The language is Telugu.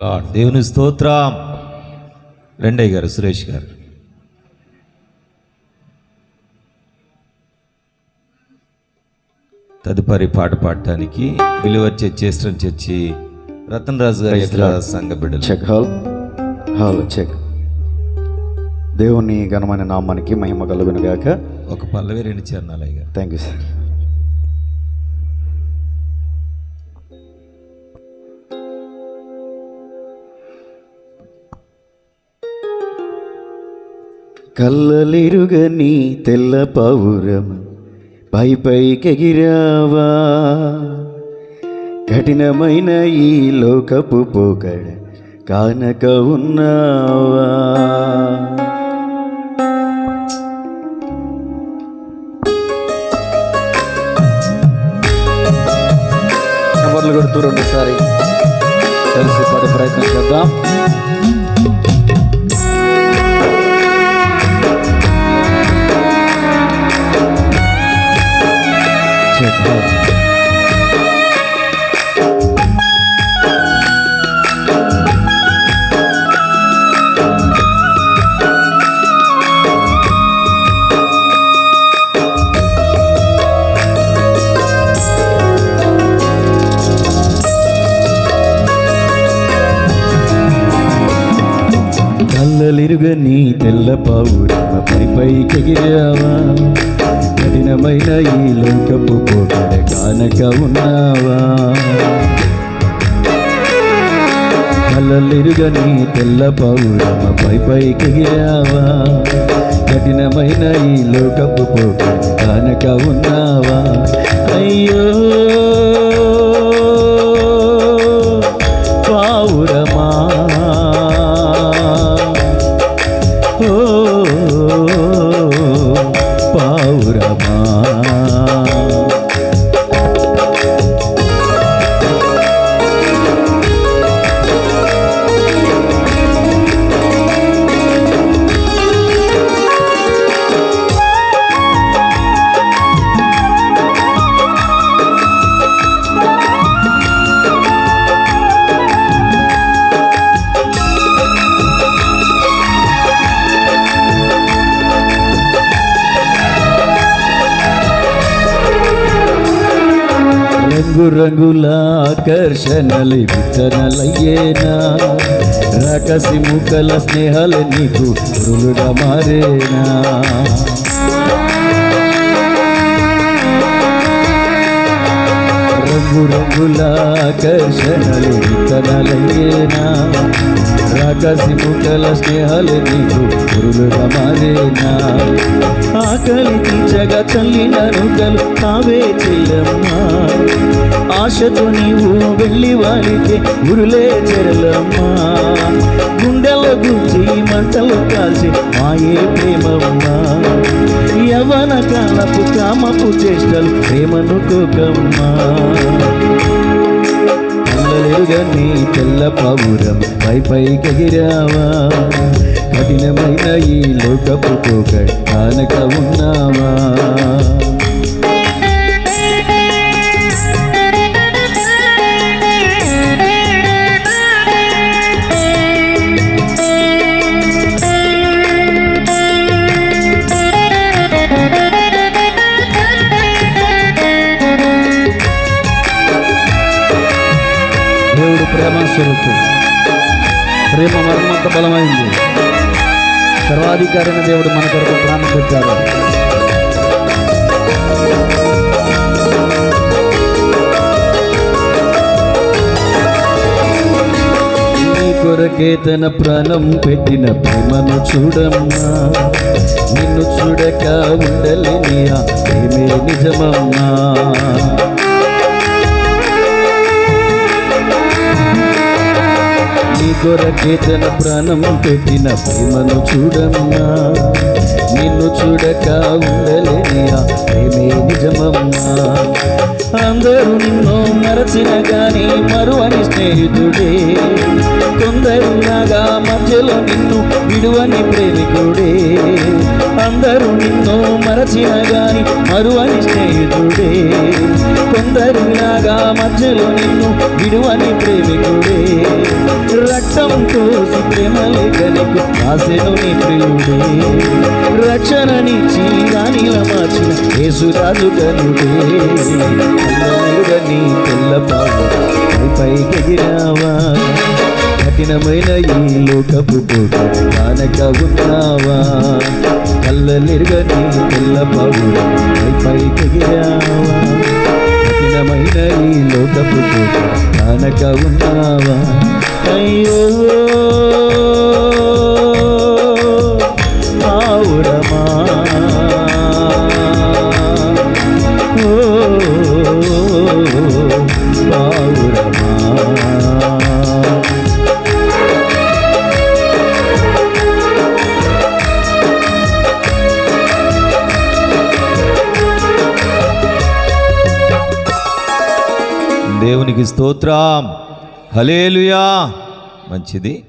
గాడ్. దేవుని స్తోత్రం. రెండయ్య గారు సురేష్ గారు. తదుపరి పాట పాడటానికి విలువచ్చే చేష్టం చర్చి రతన్ రాజు గారి సంఘ చెక్ హాల్ హాల్ చెక్ దేవుని ఘనమైన నామానికి మహిమ కలుగును గాక ఒక పల్లవి రెండు చరణాలయ్య థ్యాంక్ యూ సార్ కళ్ళలిరుగని తెల్ల పౌరం పై పైకెగిరావా కఠినమైన ఈ లోకపు పోకడ కానక ఉన్నావా? కొడుతూ రెండుసారి కలిసి పడే ప్రయత్నం చేద్దాం. చేద్దాం. కళ్ళలిరుగని తెల్ల పావురమ పై పైకెగిరావా కఠినమైన ఈ లోకపు పోకడ కానక ఉన్నావా? కలలిరుగని తెల్ల పౌరమ పై పైకి గిరావా? కఠినమైన ఈ లోకపు పోకడ కానక ఉన్నావా? అయ్యో రంగు రంగుల ఆకర్షణలు విత్తనలయ్యేనా? రకసి ముఖల స్నేహాలు నీకు రులుగా మారేనా? రంగు రంగుల ఆకర్షణలు విత్తనలయ్యేనా? ఆకాశి ముక్కల స్నేహాలు నీకు పురులుగా మారేనా? ఆకలి తీర్చగా చల్లిన రుకలు తావే చెల్లమ్మా. ఆశతో నీవు వెళ్ళి వాడితే గురులే చెరలమ్మా గుండెల గుంచి మంటలు కాల్చి మాయే ప్రేమమ్మా. యవన కాలపు కామపు చేష్టలు ప్రేమను కోకమ్మా. నీ తెల్ల పావురం పై పైకెగిరావా కఠినమైన ఈ లోకపు పోకడ కానక ఉన్నావా? దేవుడు ప్రేమ స్వరూపుడు ప్రేమ మర్మంత బలమైంది. సర్వాధికారైన దేవుడు మన కొరకు ప్రాణం పెట్టాడు. కొరకే తన ప్రాణం పెట్టిన ప్రేమను చూడమ్మా. చేతన ప్రాణం పెట్టిన ప్రేమను చూడమ్మా. నిన్ను చూడక ఉండలేని ఆ ప్రేమే నిజమమ్మా. అందరూ నిన్ను మరచిన కానీ మరువని స్నేహితుడే. కొందరు మధ్యలో నిన్ను విడువని ప్రేమికుడే. అందరూ నిన్ను మరచిన కానీ మరువని స్నేహితుడే. కొందరిలాగా మధ్యలో నిన్ను విడువని ప్రేమికుడే. రక్తం కోసి ప్రేమ లేఖనికు రాసెను నీ ప్రియుడే. రక్షణని రాణిల మార్చిన యేసురాజు కనుడే నీ తెల్ల పాడు పైకెగిరావా కఠినమైన ఈ లోకపు పోటు కానక ఉన్నావా? కళ్ళ కళ్ళెరుగని తెల్ల పాడు పైకెగిరావా కఠినమైన నీ లోకపు పోటు కానక ఉన్నావా? అయ్యో! దేవునికి స్తోత్రం. హలేలుయా మంచిది.